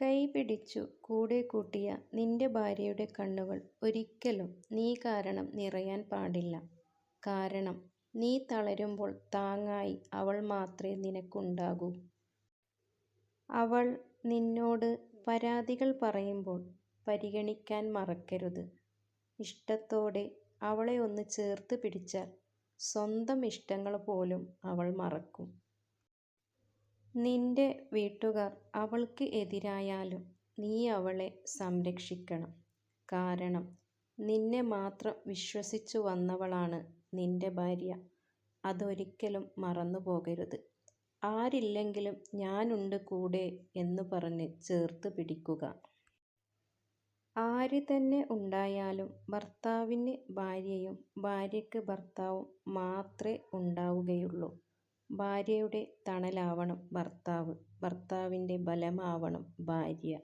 കൈപിടിച്ചു കൂടെ കൂട്ടിയ നിന്റെ ഭാര്യയുടെ കണ്ണുകൾ ഒരിക്കലും നീ കാരണം നിറയാൻ പാടില്ല. കാരണം നീ തളരുമ്പോൾ താങ്ങായി അവൾ മാത്രമേ നിനക്കുണ്ടാകൂ. അവൾ നിന്നോട് പരാതികൾ പറയുമ്പോൾ പരിഗണിക്കാൻ മറക്കരുത്. ഇഷ്ടത്തോടെ അവളെ ഒന്ന് ചേർത്ത് പിടിച്ചാൽ സ്വന്തം ഇഷ്ടങ്ങൾ പോലും അവൾ മറക്കും. നിന്റെ വീട്ടുകാർ അവൾക്ക് എതിരായാലും നീ അവളെ സംരക്ഷിക്കണം. കാരണം നിന്നെ മാത്രം വിശ്വസിച്ചു വന്നവളാണ് നിന്റെ ഭാര്യ. അതൊരിക്കലും മറന്നു പോകരുത്. ആരില്ലെങ്കിലും ഞാനുണ്ട് കൂടെ എന്ന് പറഞ്ഞ് ചേർത്ത് പിടിക്കുക. ആര് തന്നെ ഉണ്ടായാലും ഭർത്താവിന് ഭാര്യയും ഭാര്യയ്ക്ക് ഭർത്താവും മാത്രമേ ഉണ്ടാവുകയുള്ളൂ. ഭാര്യയുടെ തണലാവണം ഭർത്താവ്. ഭർത്താവിന്റെ ബലമാവണം ഭാര്യ.